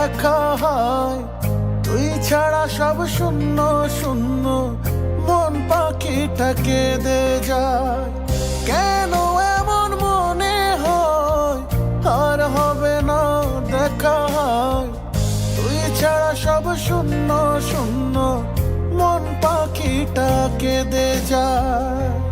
দেখা হয়। তুই ছাড়া সব শূন্য শূন্য। মন পাখিটাকে দে যায়। কেন এমন মনে হয়? আর হবে না দেখা হয়। তুই ছাড়া সব শূন্য শূন্য। মন পাখিটাকে দে যায়।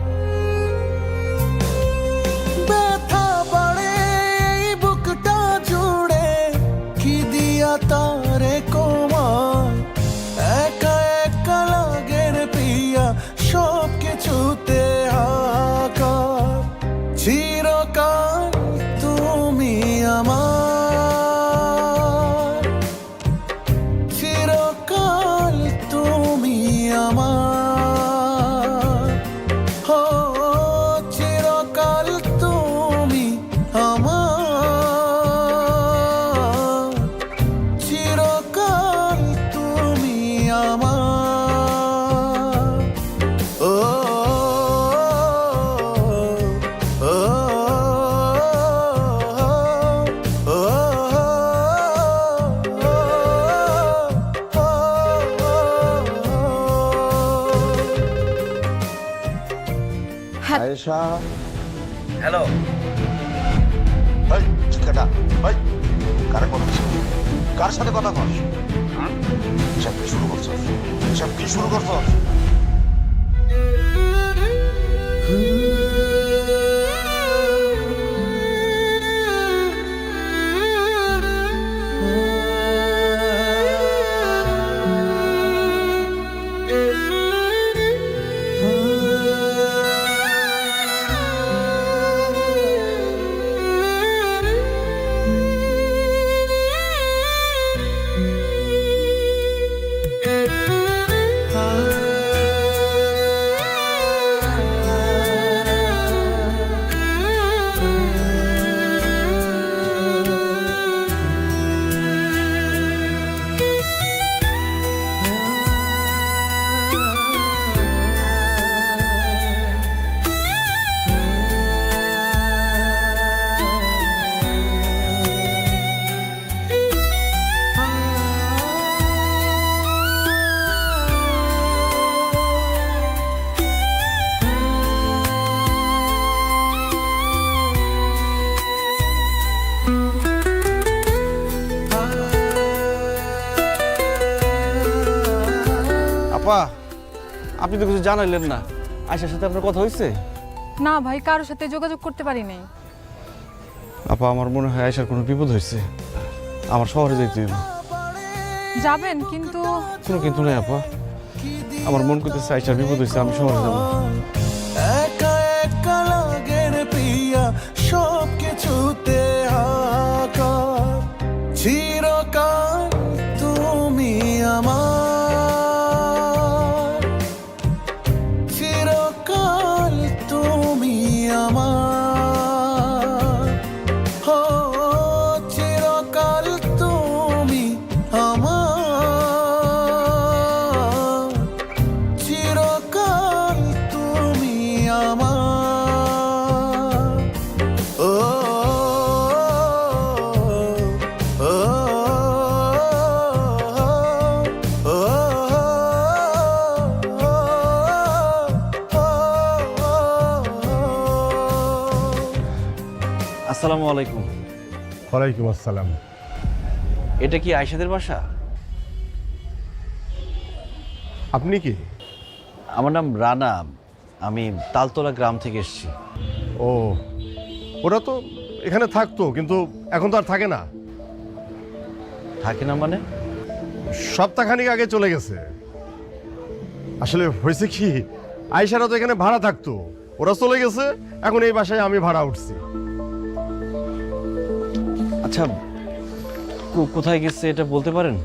আয়েশা। হ্যালো। এই চিৎকাটা এই কারে কথা? কার সাথে কথা কর সব কি শুরু করছ? সব কি শুরু করছ? আপা আপনি তো কিছু জানাইলেন না। আয়সার সাথে আপনার কথা হয়েছে না ভাই কারোর সাথে যোগাযোগ করতে পারি নাই। আপা আমার মনে হয় আয়সার কোনো বিপদ হয়েছে আমার শহরে যেতে হবে যাবেন কিন্তু কোনো কিন্তু নাই আপা। আমার মন করতেছে আয়সার বিপদ হয়েছে আমি শহরে যাব। আসসালামু আলাইকুম। ওয়ালাইকুম আসসালাম। এটা কি আয়সাদের বাসা? আপনি কি? আমার নাম রানা। আমি তালতলা গ্রাম থেকে এসেছি। ও ওরা তো এখানে থাকতো কিন্তু এখন তো আর থাকে না। থাকে না মানে? সপ্তাহখানিক আগে চলে গেছে। আসলে হয়েছে কি আয়সারা তো এখানে ভাড়া থাকতো। ওরা চলে গেছে এখন এই বাসায় আমি ভাড়া উঠছি। আচ্ছা কোথায় গেছে এটা বলতে পারেন?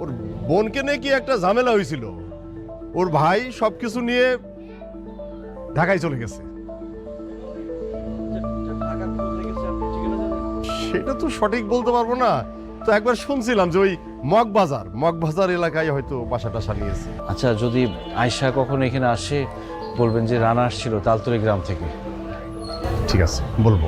ওর বোনকে নিয়ে কি একটা ঝামেলা হয়েছিল? ওর ভাই সব কিছু নিয়ে ঢাকায় চলে গেছে। সেটা তো সঠিক বলতে পারব না। তো একবার শুনছিলাম যে ওই মগবাজার মগবাজার এলাকায় হয়তো বাসা টাসা নিয়েছে। আচ্ছা যদি আয়সা কখনো এখানে আসে বলবেন যে রানা আসছিল তালতলি গ্রাম থেকে। ঠিক আছে বলব।